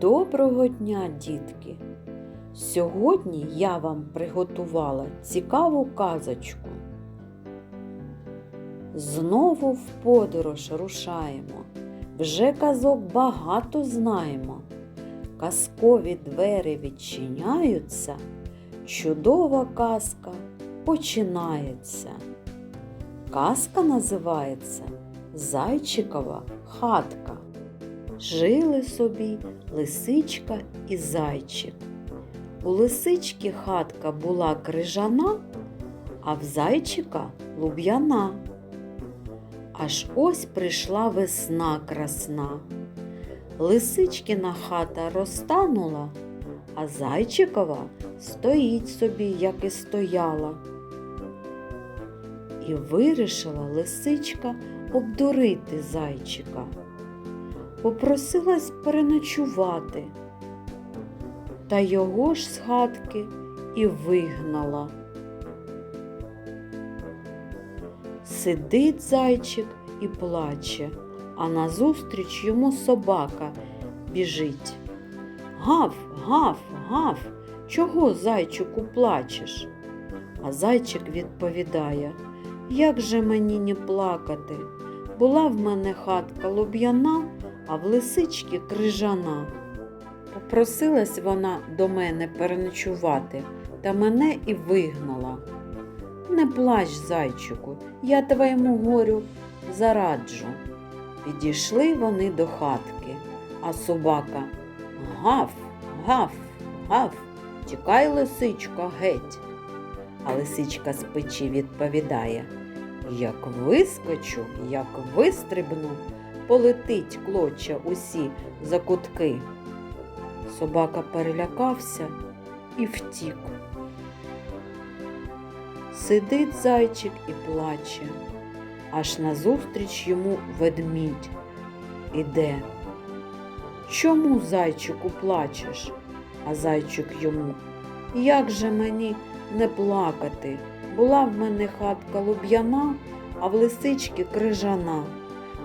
Доброго дня, дітки! Сьогодні я вам приготувала цікаву казочку. Знову в подорож рушаємо, вже казок багато знаємо. Казкові двері відчиняються, чудова казка починається. Казка називається Зайчикова хатка. Жили собі лисичка і зайчик. У лисички хатка була крижана, а в зайчика луб'яна. Аж ось прийшла весна красна. Лисичкина хата розтанула, а зайчикова стоїть собі, як і стояла. І вирішила лисичка обдурити зайчика попросилась переночувати, та його ж з хатки і вигнала. Сидить зайчик і плаче, а назустріч йому собака біжить. Гав, гав, гав, чого зайчику плачеш? А зайчик відповідає, як же мені не плакати? Була в мене хатка луб'яна, а в лисички крижана. Попросилась вона до мене переночувати, та мене і вигнала. Не плач, зайчику, я твоєму горю зараджу. Підійшли вони до хатки, а собака гав, гав, гав, тікай, лисичко, геть. А лисичка з печі відповідає Як вискочу, як вистрибну, полетить клоча усі за кутки. Собака перелякався і втік. Сидить зайчик і плаче, аж назустріч йому ведмідь іде. Чому, зайчику, плачеш? А зайчик йому, як же мені не плакати? Була в мене хатка луб'яна, а в лисички крижана.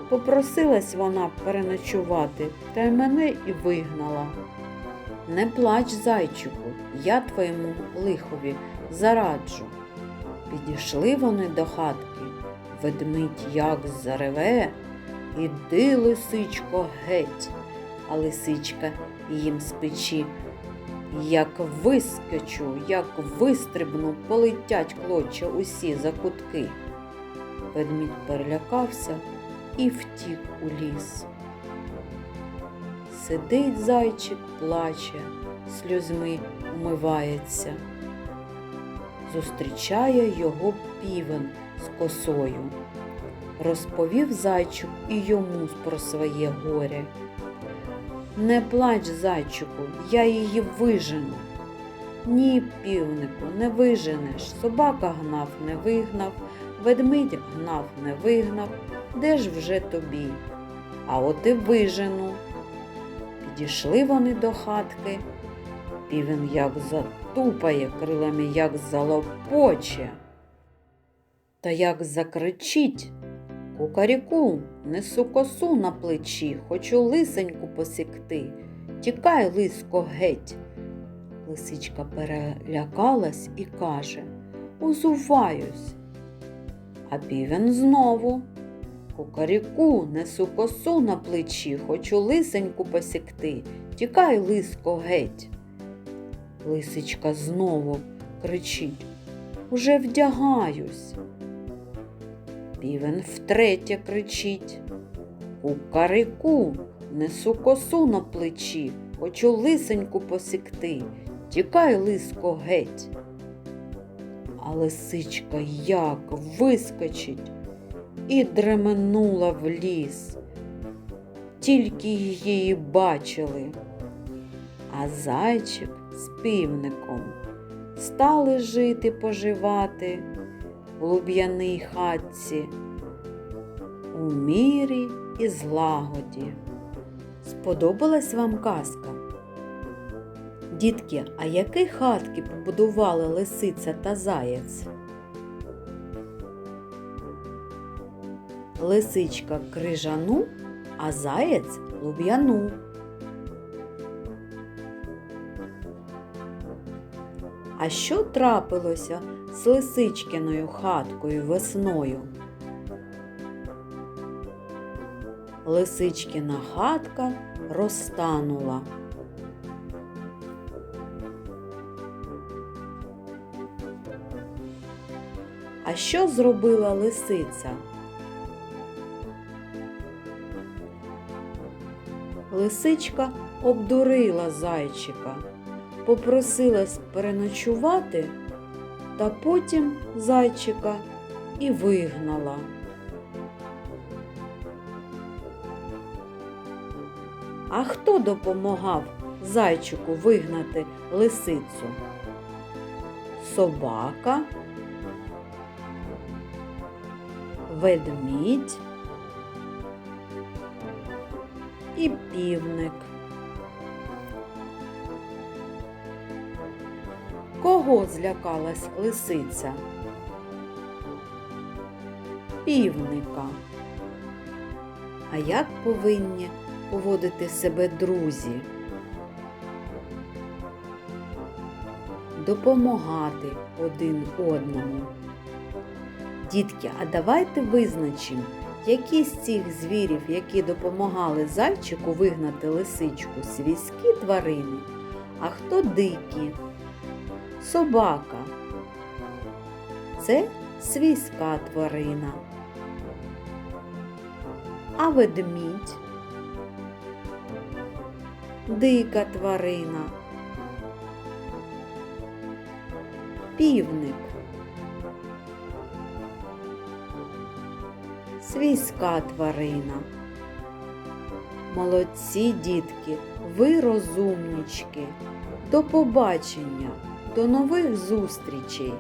Попросилась вона переночувати, та й мене і вигнала. Не плач, зайчику, я твоєму лихові зараджу. Підійшли вони до хатки, ведмідь як зареве, іди, лисичко, геть, а лисичка їм з печі. Як вискочу, як вистрибну, полетять клоча усі за кутки. Ведмідь перелякався і втік у ліс. Сидить зайчик, плаче, сльозьми умивається. Зустрічає його півен з косою. Розповів зайчик і йому про своє горе. Не плач, зайчику, я її вижену. Ні, півнику, не виженеш. Собака гнав, не вигнав, ведмідь гнав, не вигнав. Де ж вже тобі? А от і вижену. Підійшли вони до хатки. Півень як затупає крилами, як залопоче. Та як закричить Кукаріку, несу косу на плечі, хочу лисеньку посікти. Тікай, лиско, геть. Лисичка перелякалась і каже Узуваюсь. А півень знову. Кукаріку, несу косу на плечі, хочу лисеньку посікти. Тікай, лиско, геть. Лисичка знову кричить Уже вдягаюсь. Півен втретє кричить Кукарику, несу косу на плечі, хочу лисеньку посікти. Тікай, лиско, геть. А лисичка як вискочить і дременула в ліс. Тільки її бачили. А зайчик з півником стали жити поживати в луб'яній хатці у мірі і злагоді. Сподобалась вам казка? Дітки, а які хатки побудували лисиця та заєць? лисичка крижану, а заєць луб'яну. А що трапилося з лисичкиною хаткою весною? Лисичкина хатка розтанула. А що зробила лисиця? Лисичка обдурила зайчика, попросила переночувати, та потім зайчика і вигнала. А хто допомагав зайчику вигнати лисицю? Собака, ведмідь і півник. Кого злякалась лисиця? Півника. А як повинні поводити себе друзі? Допомагати один одному. Дітки, а давайте визначимо, які з цих звірів, які допомагали зайчику вигнати лисичку, свійські тварини, а хто дикі? Собака. Це свійська тварина. А ведмідь дика тварина. Півник. Свійська тварина. Молодці, дітки, ви розумнічки. До побачення, до нових зустрічей!